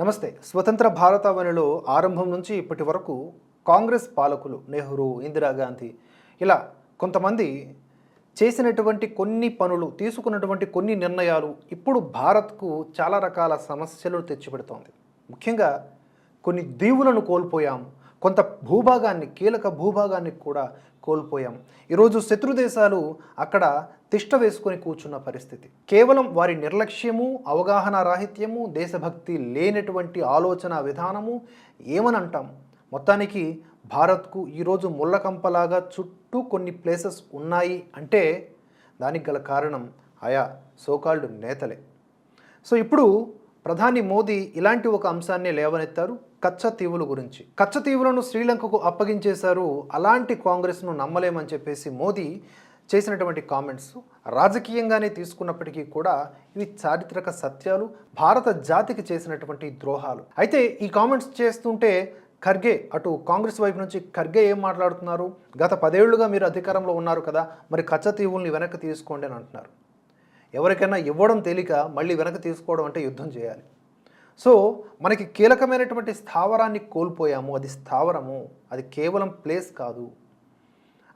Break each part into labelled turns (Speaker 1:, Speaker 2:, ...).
Speaker 1: నమస్తే. స్వతంత్ర భారతావనిలో ఆరంభం నుంచి ఇప్పటి వరకు కాంగ్రెస్ పాలకులు నెహ్రూ ఇందిరాగాంధీ ఇలా కొంతమంది చేసినటువంటి కొన్ని పనులు తీసుకున్నటువంటి కొన్ని నిర్ణయాలు ఇప్పుడు భారత్కు చాలా రకాల సమస్యలు తెచ్చిపెడుతోంది. ముఖ్యంగా కొన్ని దీవులను కోల్పోయాం. కొంత భూభాగాన్ని కీలక భూభాగాన్ని కూడా కోల్పోయాం. ఈరోజు శత్రు దేశాలు అక్కడ తిష్ట వేసుకొని కూర్చున్న పరిస్థితి. కేవలం వారి నిర్లక్ష్యము అవగాహన రాహిత్యము దేశభక్తి లేనటువంటి ఆలోచన విధానము ఏమని అంటాం మొత్తానికి భారత్కు ఈరోజు ముళ్ళకంపలాగా చుట్టూ కొన్ని ప్లేసెస్ ఉన్నాయి అంటే దానికి గల కారణం ఆయా సోకాల్డ్ నేతలే. సో ఇప్పుడు ప్రధాని మోదీ ఇలాంటి ఒక అంశాన్ని లేవనెత్తారు కచ్చతీవుల గురించి. కచ్చతీవులను శ్రీలంకకు అప్పగించేశారు అలాంటి కాంగ్రెస్ను నమ్మలేమని చెప్పేసి మోదీ చేసినటువంటి కామెంట్స్ రాజకీయంగానే తీసుకున్నప్పటికీ కూడా ఇవి చారిత్రక సత్యాలు భారత జాతికి చేసినటువంటి ద్రోహాలు. అయితే ఈ కామెంట్స్ చేస్తుంటే ఖర్గే అటు కాంగ్రెస్ వైపు నుంచి ఖర్గే ఏం మాట్లాడుతున్నారు? గత పదేళ్ళుగా మీరు అధికారంలో ఉన్నారు కదా మరి కచ్చతీవుల్ని వెనక్కి తీసుకోండి అని అంటున్నారు. ఎవరికైనా ఇవ్వడం తేలిక మళ్ళీ వెనక్కి తీసుకోవడం అంటే యుద్ధం చేయాలి. సో మనకి కీలకమైనటువంటి స్థావరాన్ని కోల్పోయాము అది స్థావరము అది కేవలం ప్లేస్ కాదు.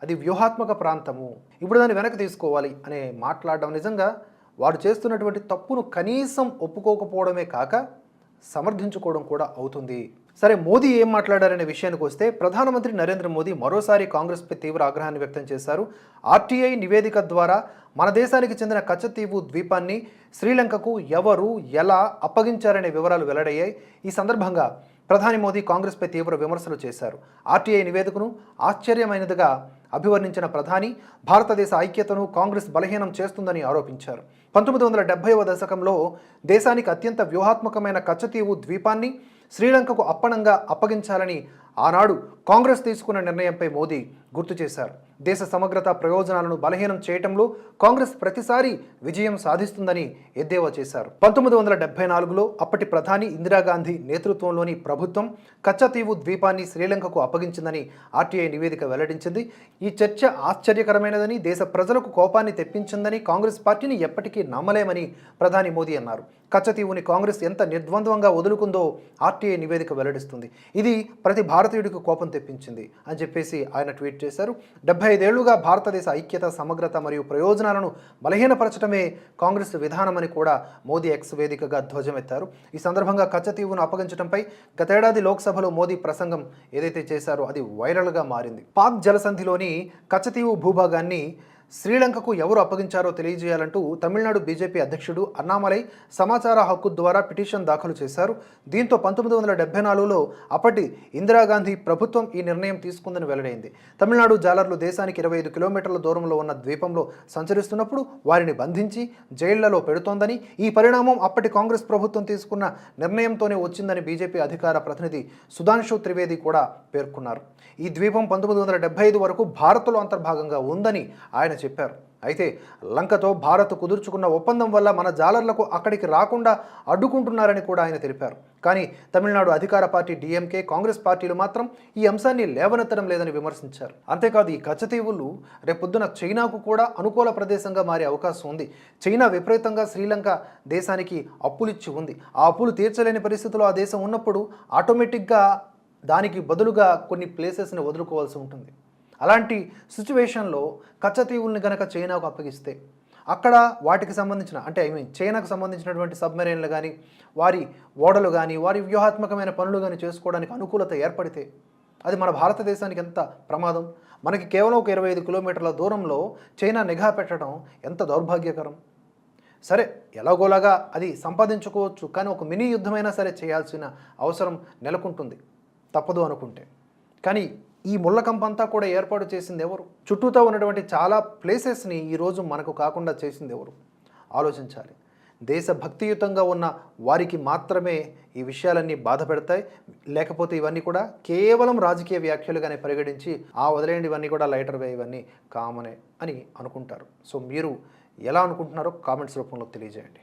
Speaker 1: అది వ్యూహాత్మక ప్రాంతము. ఇప్పుడు దాన్ని వెనక్కి తీసుకోవాలి అనే మాట్లాడడం నిజంగా వారు చేస్తున్నటువంటి తప్పును కనీసం ఒప్పుకోకపోవడమే కాక సమర్థించుకోవడం కూడా అవుతుంది. సరే మోదీ ఏం మాట్లాడారనే విషయానికి వస్తే ప్రధానమంత్రి నరేంద్ర మోదీ మరోసారి కాంగ్రెస్పై తీవ్ర ఆగ్రహాన్ని వ్యక్తం చేశారు. ఆర్టీఐ నివేదిక ద్వారా మన దేశానికి చెందిన కచ్చతీవు ద్వీపాన్ని శ్రీలంకకు ఎవరు ఎలా అప్పగించారనే వివరాలు వెల్లడయ్యాయి. ఈ సందర్భంగా ప్రధాని మోదీ కాంగ్రెస్పై తీవ్ర విమర్శలు చేశారు. ఆర్టీఐ నివేదికను ఆశ్చర్యమైనదిగా అభివర్ణించిన ప్రధాని భారతదేశ ఐక్యతను కాంగ్రెస్ బలహీనం చేస్తుందని ఆరోపించారు. పంతొమ్మిది వందల డెబ్బైవ దశకంలో దేశానికి అత్యంత వ్యూహాత్మకమైన కచ్చతీవు ద్వీపాన్ని శ్రీలంకకు అప్పనంగా అప్పగించాలని ఆనాడు కాంగ్రెస్ తీసుకున్న నిర్ణయంపై మోదీ గుర్తు చేశారు. దేశ సమగ్రత ప్రయోజనాలను బలహీనం చేయటంలో కాంగ్రెస్ ప్రతిసారి విజయం సాధిస్తుందని ఎద్దేవా చేశారు. పంతొమ్మిది వందల డెబ్బై నాలుగులో అప్పటి ప్రధాని ఇందిరాగాంధీ నేతృత్వంలోని ప్రభుత్వం కచ్చతీవు ద్వీపాన్ని శ్రీలంకకు అప్పగించిందని ఆర్టీఐ నివేదిక వెల్లడించింది. ఈ చర్చ ఆశ్చర్యకరమైనదని దేశ ప్రజలకు కోపాన్ని తెప్పించిందని కాంగ్రెస్ పార్టీని ఎప్పటికీ నమ్మలేమని ప్రధాని మోదీ అన్నారు. కచ్చతీవుని కాంగ్రెస్ ఎంత నిర్ద్వంద్వంగా వదులుకుందో ఆర్టీఐ నివేదిక వెల్లడిస్తుంది. ఇది ప్రతి భారతీయుడికి కోపం తెప్పించింది అని చెప్పేసి ఆయన ట్వీట్ చేశారు. డెబ్బై ఐదేళ్ళుగా భారతదేశ ఐక్యత సమగ్రత మరియు ప్రయోజనాలను బలహీనపరచడమే కాంగ్రెస్ విధానమని కూడా మోదీ ఎక్స్ వేదికగా ధ్వజమెత్తారు. ఈ సందర్భంగా కచ్చతీవును అప్పగించడంపై గతేడాది లోక్సభలో మోదీ ప్రసంగం ఏదైతే చేశారో అది వైరల్గా మారింది. పాక్ జలసంధిలోని కచ్చతీవు భూభాగాన్ని శ్రీలంకకు ఎవరు అప్పగించారో తెలియజేయాలంటూ తమిళనాడు బీజేపీ అధ్యక్షుడు అన్నామలై సమాచార హక్కు ద్వారా పిటిషన్ దాఖలు చేశారు. దీంతో పంతొమ్మిది వందల డెబ్బై నాలుగులో అప్పటి ఇందిరాగాంధీ ప్రభుత్వం ఈ నిర్ణయం తీసుకుందని వెల్లడైంది. తమిళనాడు జాలర్లు దేశానికి ఇరవై ఐదు కిలోమీటర్ల దూరంలో ఉన్న ద్వీపంలో సంచరిస్తున్నప్పుడు వారిని బంధించి జైళ్ళలో పెడుతోందని ఈ పరిణామం అప్పటి కాంగ్రెస్ ప్రభుత్వం తీసుకున్న నిర్ణయంతోనే వచ్చిందని బీజేపీ అధికార ప్రతినిధి సుధాంశు త్రివేది కూడా పేర్కొన్నారు. ఈ ద్వీపం పంతొమ్మిది వందల డెబ్బై ఐదు వరకు భారత్లో అంతర్భాగంగా ఉందని ఆయన చెప్పారు. అయితే లంకతో భారత్ కుదుర్చుకున్న ఒప్పందం వల్ల మన జాలర్లకు అక్కడికి రాకుండా అడ్డుకుంటున్నారని కూడా ఆయన తెలిపారు. కానీ తమిళనాడు అధికార పార్టీ డిఎంకే కాంగ్రెస్ పార్టీలు మాత్రం ఈ అంశాన్ని లేవనెత్తడం లేదని విమర్శించారు. అంతేకాదు ఈ కచ్చతీవులు రేపొద్దున చైనాకు కూడా అనుకూల ప్రదేశంగా మారే అవకాశం ఉంది. చైనా విపరీతంగా శ్రీలంక దేశానికి అప్పులిచ్చి ఉంది. ఆ అప్పులు తీర్చలేని పరిస్థితిలో ఆ దేశం ఉన్నప్పుడు ఆటోమేటిక్గా దానికి బదులుగా కొన్ని ప్లేసెస్ని వదులుకోవాల్సి ఉంటుంది. అలాంటి సిచ్యువేషన్లో కచ్చతీవుల్ని కనుక చైనాకు అప్పగిస్తే అక్కడ వాటికి సంబంధించిన అంటే ఐ మీన్ చైనాకు సంబంధించినటువంటి సబ్మెరైన్లు కానీ వారి ఓడలు కానీ వారి వ్యూహాత్మకమైన పనులు కానీ చేసుకోవడానికి అనుకూలత ఏర్పడితే అది మన భారతదేశానికి ఎంత ప్రమాదం? మనకి కేవలం ఒక ఇరవై ఐదు కిలోమీటర్ల దూరంలో చైనా నిఘా పెట్టడం ఎంత దౌర్భాగ్యకరం? సరే ఎలాగోలాగా అది సంపాదించుకోవచ్చు కానీ ఒక మినీ యుద్ధమైనా సరే చేయాల్సిన అవసరం నెలకొంటుంది. తప్పదు అనుకుంటే. కానీ ఈ ముళ్ళకంపంతా కూడా ఏర్పాటు చేసింది ఎవరు? చుట్టూతో ఉన్నటువంటి చాలా ప్లేసెస్ని ఈరోజు మనకు కాకుండా చేసింది ఎవరు? ఆలోచించాలి. దేశభక్తియుతంగా ఉన్న వారికి మాత్రమే ఈ విషయాలన్నీ బాధ పెడతాయి. లేకపోతే ఇవన్నీ కూడా కేవలం రాజకీయ వ్యాఖ్యలుగానే పరిగణించి ఆ వదిలేండి ఇవన్నీ కూడా లైటర్ వే ఇవన్నీ కామనే అని అనుకుంటారు. సో మీరు ఎలా అనుకుంటున్నారో కామెంట్స్ రూపంలో తెలియజేయండి.